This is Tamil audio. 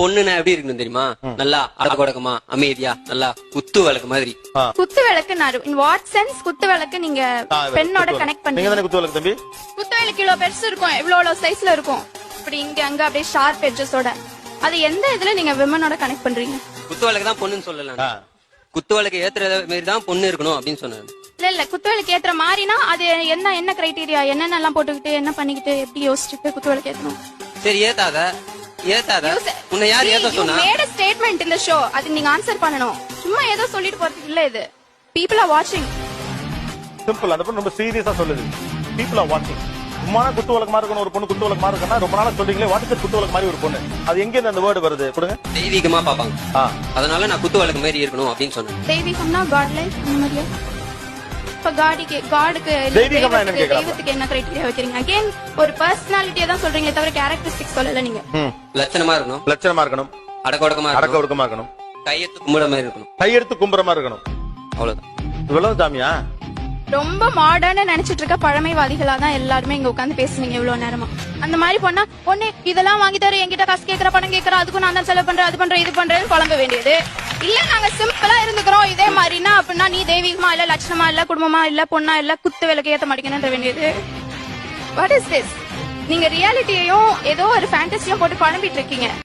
பொண்ணுனா எப்படி இருக்கணும் தெரியுமா? நல்லா அடக்கொடக்கமா அமைதியா நல்லா குத்து விளக்கு மாதிரி. குத்து விளக்கு இன் வாட் சென்ஸ் குத்து விளக்கு நீங்க பெண்ணோட கனெக்ட் தானே குத்து விளக்கு தம்பி? குத்து விளக்கு இவ்வளவு பெருசு இருக்கும். இவ்வளவு சைஸ்ல இருக்கும்? இப்படி இங்க அங்க அப்படியே ஷார்ப் எட்ஜஸோட அது எந்த இதுல நீங்க விமனோட கனெக்ட் பண்றீங்க? குத்து விளக்கு தான் பொண்ணுன்னு சொல்லல ஆ. குத்து விளக்கு ஏத்துற மாதிரி தான் பொண்ணு இருக்கணும் அப்படின்னு சொன்னாரு இல்ல இல்ல குத்து விளக்கு ஏத்துற மாதிரினா அது என்ன என்ன கிரைட்டீரியா என்னென்ன எல்லாம் போட்டுக்கிட்டு என்ன பண்ணிக்கிட்டு எப்படி யோசிச்சுட்டு குத்து விளக்கு ஏத்தணும்? சரி ஏத்தாத. ஏத்தாத? உன்னை யார் ஏத்த சொன்னா? மேட் ஸ்டேட்மெண்ட் இந்த ஷோ அதுக்கு நீங்க ஆன்சர் பண்ணணும். சும்மா ஏதோ சொல்லிட்டு இல்ல இது. பீப்புள் ஆர் வாட்சிங் சிம்பிள் அந்த பொண்ணு ரொம்ப சீரியஸா சொல்லுது. பீப்புள் ஆர் வாட்சிங் சும்மா குத்து விளக்கு மாதிரி இருக்கணும். ஒரு பொண்ணு குத்து விளக்கு மாதிரி இருக்குன்னா ரொம்ப நாளா சொல்றீங்களே வாட் இஸ் குத்து விளக்கு மாதிரி ஒரு பொண்ணு? அது எங்க இருந்து அந்த வேர்டு வருது? கொடுங்க. தெய்வீகமா பாப்பாங்க. அதனால நான் குத்து விளக்கு மாதிரி இருக்கணும் அப்படின்னு சொன்னேன். தெய்வீகம்னா காட் லைஃப் அந்த மாதிரியா இப்ப காடிக்கு காடுக்கு. தெய்வத்துக்கு என்ன கிரைட்டீரியா வைக்கிறீங்க அகைன் ஒரு பர்சனாலிட்டியை தான் சொல்றீங்க தவிர கேரக்டரிஸ்டிக் சொல்லல நீங்க. ம். லட்சணமா இருக்கணும். லட்சணமா இருக்கணும். அடக்கொடக்கமா அடக்க இருக்கணும். ஒடுக்கமா இருக்கணும். கையெழுத்து கும்பிட மாதிரி இருக்கணும். கையெடுத்து கும்புற மாதிரி இருக்கணும். அவ்வளவுதான். இவ்வளவு தாமியா ரொம்ப மாடர்ன் நினைச்சிட்டு இருக்க பழமைவாதிகளா தான் எல்லாருமே இங்க உட்கார்ந்து பேசுனீங்க இவ்வளவு நேரமா. அந்த மாதிரி பண்ணா பொண்ணு இதெல்லாம் வாங்கி தர. என்கிட்ட காசு கேக்குற பணம் கேக்குற. அதுக்கும் நான் தான் செலவு பண்றேன் அது பண்றேன் இது பண்றேன்னு புலம்ப வேண்டியது. இல்ல நாங்க சிம்பிளா அப்படின்னா நீ தெய்வீகமா இல்ல லட்சணமா இல்ல குடும்பமா இல்ல பொண்ணா இல்ல குத்து விளக்கு ஏத்த மாட்டேங்கன்ற வேண்டியது. வாட் இஸ் திஸ் நீங்க ரியாலிட்டியையும் ஏதோ ஒரு ஃபேண்டசியும் போட்டு குழம்பிட்டு இருக்கீங்க.